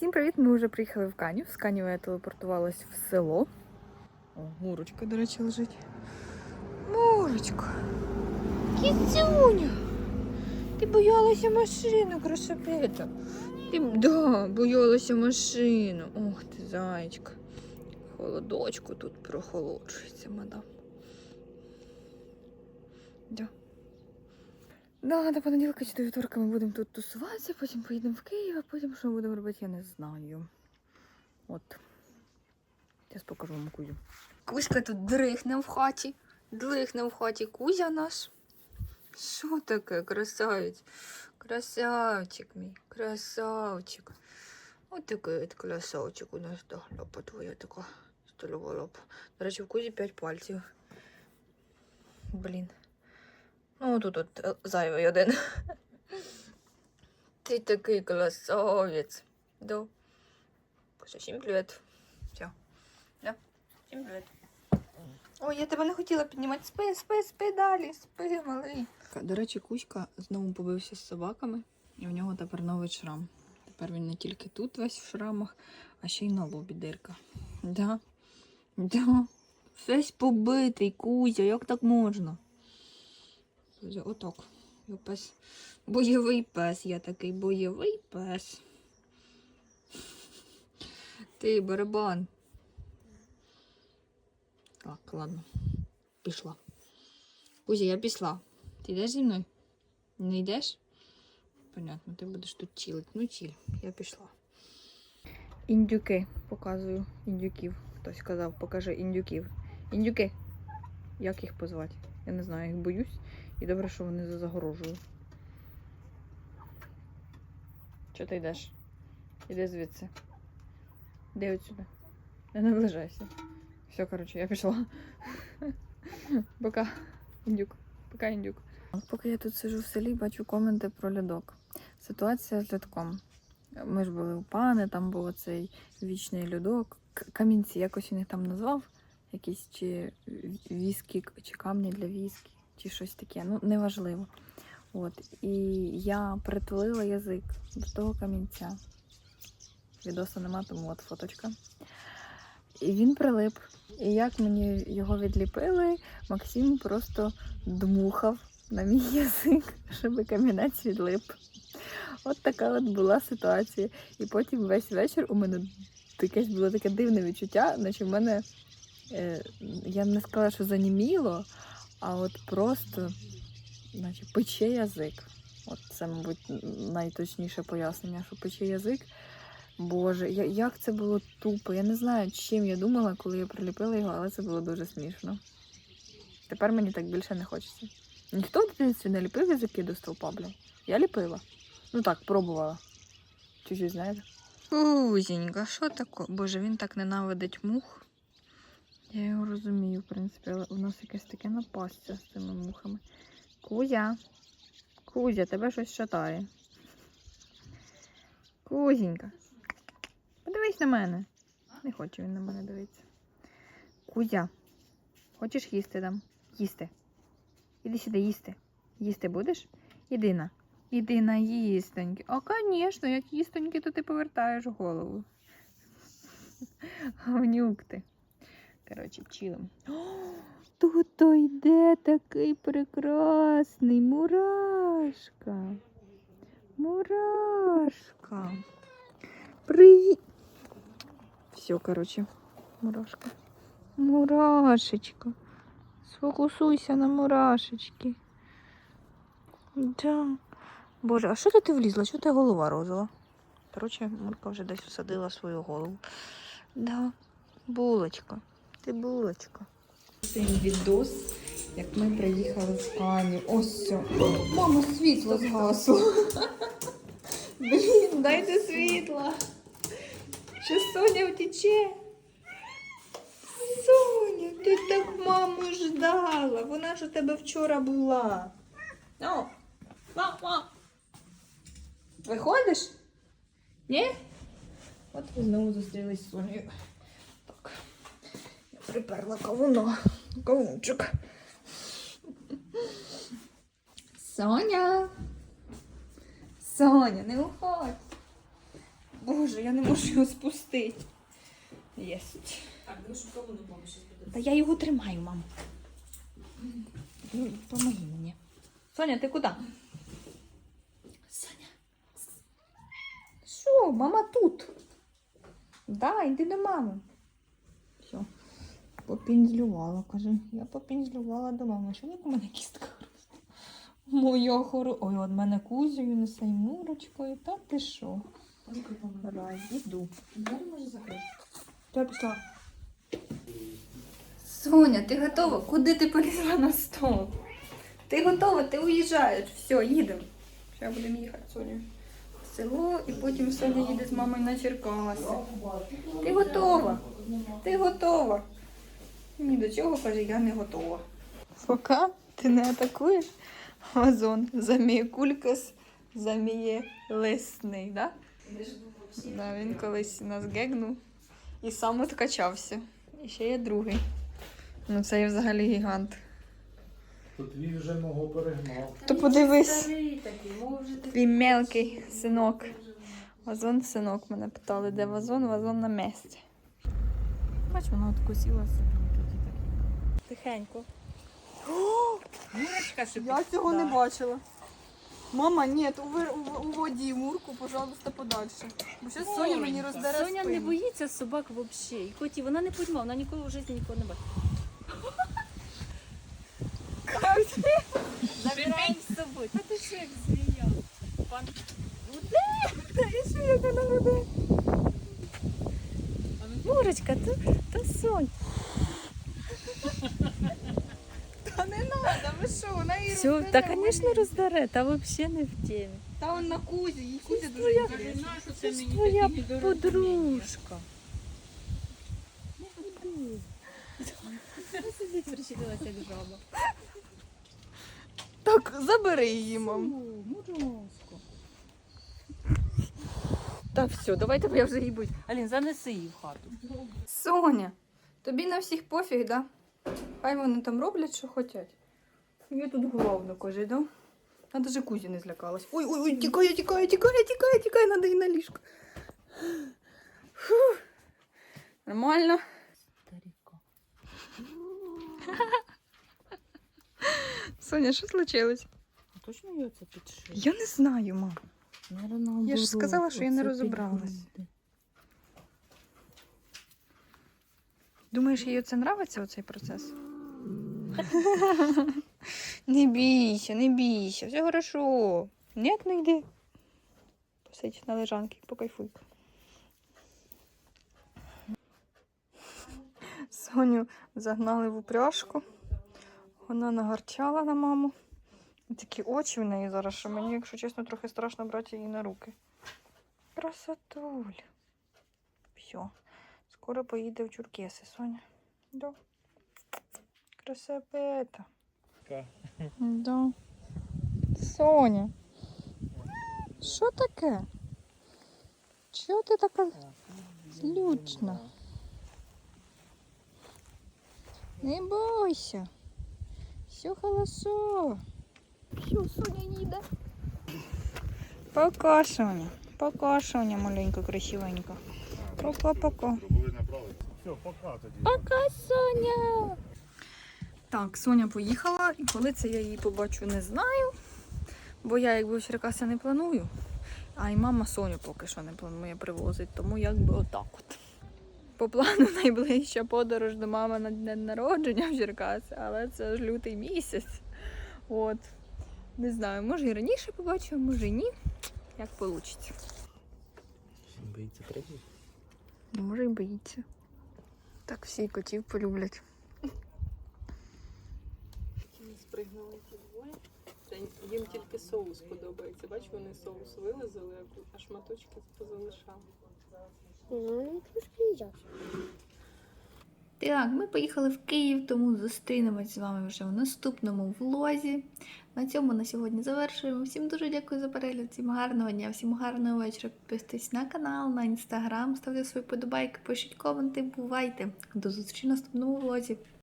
Всім привіт! Ми вже приїхали в Канів. З Канєва я телепортувалась в село. О, Мурочка, до речі, лежить. Мурочка. Кіцюня. Ти боялася машину, красопета. Ти да, боялася машину. Ох ти, зайчка. Холодочку тут прохолоджується, мадам. Да. Да, до понеділка чи до вівторка ми будемо тут тусуватися, потім поїдемо в Київ, а потім що ми будемо робити, я не знаю. От. Зараз покажу вам Кузю. Кузька тут дрихне в хаті. Дрихне в хаті Кузя наш. Що таке, красавець? Красавчик мій, красавчик. Ось такий от красавчик у нас, да, лапа твоя така столова лапа. До речі, в Кузі 5 пальців. Блін. Ну, тут от е, зайвий один. Ти такий красавець. Да. Всім привіт. Все. Да. Всім привіт. Ой, я тебе не хотіла піднімати. Спи, спи, спи далі, спи, малий. До речі, Кузька знову побився з собаками, і в нього тепер новий шрам. Тепер він не тільки тут весь в шрамах, а ще й на лобі дирка. Да? Да. Весь побитий, Кузя, як так можна? Отак. Пес. Бойовий пес, я такий бойовий пес. Ти барабан. Так, ладно. Пішла. Кузя, я пішла. Ти йдеш зі мною? Не йдеш? Понятно, ти будеш тут чилити. Ну, чиль, я пішла. Індюки показую. Індюків. Хтось сказав, покажи індюків. Індюки. Як їх позвати? Я не знаю, їх боюсь. І добре, що вони за загорожею. Чого ти йдеш? Іди звідси. Іди отсюди. Не наближайся. Все, коротше, я пішла. Пока, індюк. Пока, індюк. Поки я тут сижу в селі, бачу коменти про льодок. Ситуація з льодком. Ми ж були у пани, там був цей вічний льодок. Камінці якось він їх там назвав. Якісь чи віскі, чи камні для віскі, чи щось таке. Ну, неважливо. От. І я притулила язик до того камінця. Відоса нема, тому от фоточка. І він прилип. І як мені його відліпили, Максим просто дмухав на мій язик, щоб камінець відлип. От така от була ситуація. І потім весь вечір у мене якесь було таке дивне відчуття, наче в мене, я б не сказала, що заніміло, а от просто наче пече язик. От це, мабуть, найточніше пояснення, що пече язик. Боже, я, як це було тупо. Я не знаю, чим я думала, коли я приліпила його, але це було дуже смішно. Тепер мені так більше не хочеться. Ніхто в дитинстві не ліпив язики до стовпа, блін. Я ліпила. Ну так, пробувала. Чуть-чуть, знаєте. Узінька, що таке? Боже, він так ненавидить мух. Я його розумію, в принципі, але у нас якесь таке напастя з цими мухами. Кузя. Кузя, тебе щось шатає. Кузінька. Подивись на мене. Не хоче він на мене дивитися. Кузя. Хочеш їсти там? Їсти. Іди сюди їсти. Їсти будеш? Іди на. Іди на їстоньки. А, звісно, як їстоньки, то ти повертаєш голову. Гавнюк ти. Коротше, чилим. Тут йде такий прекрасний мурашка. Мурашка. Привіт. Все, коротше, мурашка. Мурашечка. Сфокусуйся на мурашечки. Да. Боже, а що ти влізла? Чого ти голова розова? Коротше, Мурка вже десь всадила свою голову. Да, булочка. Ти булочка. Цей відос, як ми приїхали в Кані. Ось все. Мама, світло згасло. Блін, дайте світла. Чи Соня втече? Соня, ти так маму ждала. Вона ж у тебе вчора була. Ну, мама. Виходиш? Ні? От ви знову зустрілись з Сонею. Приперла кавуно. Кавунчик. Соня. Соня, не уходь. Боже, я не можу його спустити. Єсть. Так, ну не помощь буде. Та я його тримаю, мам. Помоги мені. Соня, ти куди? Саня. Що, мама тут? Да, йди до мами. Попінзлювала, каже. Я попінзлювала до мами. Що як у мене кістка росте? Моя хоро. Ой, от мене кузею несе й мурочкою. Та ти що? Раз, іду. Двері може закрити? Я пішла. Соня, ти готова? Куди ти полізла на стол? Ти готова, ти уїжджаєш. Все, їдемо. Зараз будемо їхати, Соня. В село і потім Соня їде з мамою на Черкаси. Ти готова? Ти готова? Ні до чого каже, я не готова. Поки ти не атакуєш вазон, заміє кулькас, заміє лисний, да? Да, він колись нас гегнув і сам откачався. І ще є другий. Ну це є взагалі гігант. То твій вже мого перегнав. То подивись, твій мелкий синок. Вазон синок мене питали, де вазон, вазон на місці. Бач, вона откусила собі. Тихенько. Мурочка Я цього не бачила. Мама, ні, у, воді мурку, пожалуйста, подальше. Бо зараз Соня мені роздере Соня не боїться собак взагалі. І коті, вона не подьма, вона ніколи в житті нікого не бачить. Забираємо з собою. Та ти що як змія? Пан І що як вона буде? Мурочка, то, то Сонь. Та не треба, ви що, вона її Все, роздере, та, вона звісно, роздаре, та взагалі не в темі. Та он на Кузі, їй Кузя дуже інтересно. Це ж твоя подружка. Сидить, причепилася як жаба. Так, забери її, мам. Мурашко. Та все, давайте бо я вже їй будь. Алін, занеси її в хату. Соня, тобі на всіх пофіг, да? Хай вони там роблять, що хочуть. Я тут головно каже, да? А даже Кузі не злякалась. Ой, ой, ой, тікає, тікає, тікає, тікає, тікає, надо і на ліжко. Фух. Нормально. Старіко. Соня, що случилось? Точно її це підшив? Я не знаю, мам. Я ж сказала, що я не розібралась. Думаєш, їй це нравиться оцей процес? не бійся, не бійся, все хорошо. Ні, не йди. Посидь на лежанці, покайфуй. Соню загнали в упряжку. Вона нагарчала на маму. Такі очі в неї зараз, що мені, якщо чесно, трохи страшно брати її на руки. Красотуль. Все. Скоро поїде в Чуркеси, Соня. Да. Красавета. Да. Соня. Що таке? Чого ти така злючна? Не бойся. Все хорошо. Все, Соня їде. Пока, Соня. Пока, Соня, маленька, красивенька. Пока-пока. Все, пока тоді. Пока, Соня. Так, Соня поїхала, і коли це я її побачу, не знаю. Бо я якби в Черкаси не планую. А й мама Соню поки що не планує привозити, тому якби отак от. По плану найближча подорож до мами на день народження в Черкаси, але це ж лютий місяць. От. Не знаю, може і раніше побачу, може і ні. Як вийде. Ну, може і боїться. Так всі котів полюблять. Спригнули ті двоє. Їм тільки соус подобається. Бач, вони соус вилазили, а шматочки позалишали. Ну, трошки. Так, ми поїхали в Київ, тому зустрінемось з вами вже в наступному влозі. На цьому на сьогодні завершуємо. Всім дуже дякую за перегляд, всім гарного дня, всім гарного вечора. Підписуйтесь на канал, на інстаграм, ставте свої подобайки, пишіть коменти, бувайте. До зустрічі в наступному влозі.